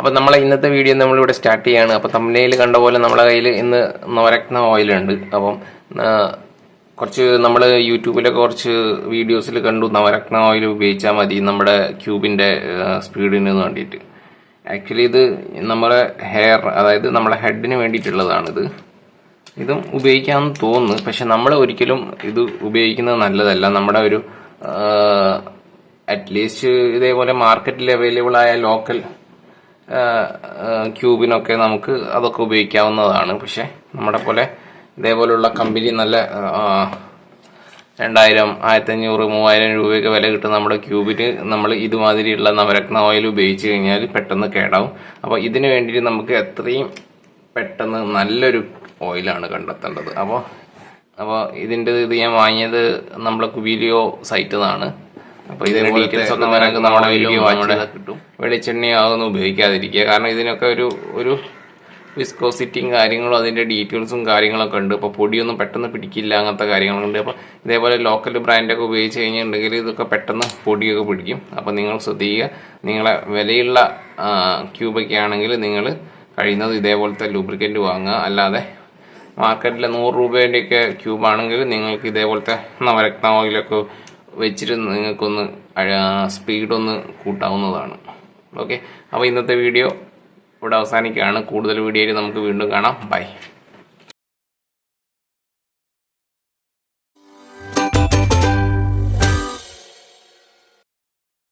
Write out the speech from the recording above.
അപ്പോൾ നമ്മളെ ഇന്നത്തെ വീഡിയോ നമ്മളിവിടെ സ്റ്റാർട്ട് ചെയ്യാണ്. അപ്പോൾ തമ്മിലയിൽ കണ്ട പോലെ നമ്മളെ കയ്യിൽ ഇന്ന് നവരത്ന ഓയിലുണ്ട് അപ്പം കുറച്ച് നമ്മൾ യൂട്യൂബിലൊക്കെ കുറച്ച് വീഡിയോസിൽ കണ്ടു നവരത്ന ഓയിൽ ഉപയോഗിച്ചാൽ മതി നമ്മുടെ ക്യൂബിന്റെ സ്പീഡിന് വേണ്ടിയിട്ട്. ആക്ച്വലി ഇത് നമ്മുടെ ഹെയർ അതായത് നമ്മുടെ ഹെഡിന് വേണ്ടിയിട്ടുള്ളതാണിത്. ഇതും ഉപയോഗിക്കാമെന്ന് തോന്നുന്നു. പക്ഷെ നമ്മൾ ഒരിക്കലും ഇത് ഉപയോഗിക്കുന്നത് നല്ലതല്ല. നമ്മുടെ ഒരു അറ്റ്ലീസ്റ്റ് ഇതേപോലെ മാർക്കറ്റിൽ അവൈലബിൾ ആയ ലോക്കൽ ക്യൂബിനൊക്കെ നമുക്ക് അതൊക്കെ ഉപയോഗിക്കാവുന്നതാണ്. പക്ഷേ നമ്മുടെ പോലെ ഇതേപോലുള്ള കമ്പനി നല്ല രണ്ടായിരം ആയിരത്തഞ്ഞൂറ് മൂവായിരം രൂപയൊക്കെ വില കിട്ടുന്ന നമ്മുടെ ക്യൂബിന് നമ്മൾ ഇതുമാതിരിയുള്ള നവരത്ന ഓയിൽ ഉപയോഗിച്ച് കഴിഞ്ഞാൽ പെട്ടെന്ന് കേടാവും. അപ്പോൾ ഇതിന് വേണ്ടിയിട്ട് നമുക്ക് എത്രയും പെട്ടെന്ന് നല്ലൊരു ഓയിലാണ് കണ്ടെത്തേണ്ടത്. അപ്പോൾ അപ്പോൾ ഇതിന്റെ ഇത് ഞാൻ വാങ്ങിയത് നമ്മളെ കുബീലിയോ സൈറ്റിൽ നിന്നാണ്. അപ്പോൾ ഇതേപോലെ ഡീറ്റെയിൽസ് ഒക്കെ നമുക്ക് നമ്മുടെ വീഡിയോ നമ്മുടെ കിട്ടും. വെളിച്ചെണ്ണയാകുന്ന ഉപയോഗിക്കാതിരിക്കുക. കാരണം ഇതിനൊക്കെ ഒരു ഒരു വിസ്കോസിറ്റിയും കാര്യങ്ങളും അതിന്റെ ഡീറ്റെയിൽസും കാര്യങ്ങളൊക്കെ ഉണ്ട്. അപ്പോൾ പൊടിയൊന്നും പെട്ടെന്ന് പിടിക്കില്ല അങ്ങനത്തെ കാര്യങ്ങളുണ്ട് അപ്പോൾ ഇതേപോലെ ലോക്കൽ ബ്രാൻഡൊക്കെ ഉപയോഗിച്ച് കഴിഞ്ഞിട്ടുണ്ടെങ്കിൽ ഇതൊക്കെ പെട്ടെന്ന് പൊടിയൊക്കെ പിടിക്കും. അപ്പോൾ നിങ്ങൾ ശ്രദ്ധിക്കുക. നിങ്ങളെ വിലയുള്ള ക്യൂബൊക്കെ ആണെങ്കിൽ നിങ്ങൾ കഴിയുന്നത് ഇതേപോലത്തെ ലൂബ്രിക്കന്റ് വാങ്ങുക. അല്ലാതെ മാർക്കറ്റിലെ നൂറ് രൂപേന്റെയൊക്കെ ക്യൂബാണെങ്കിൽ നിങ്ങൾക്ക് ഇതേപോലത്തെ നവരത്ന ഓയിലൊക്കെ വെച്ചിട്ട് നിങ്ങൾക്കൊന്ന് സ്പീഡൊന്ന് കൂട്ടാവുന്നതാണ്. ഓക്കെ അപ്പോൾ ഇന്നത്തെ വീഡിയോ ഇവിടെ അവസാനിക്കുകയാണ്. കൂടുതൽ വീഡിയോയിൽ നമുക്ക് വീണ്ടും കാണാം. ബൈ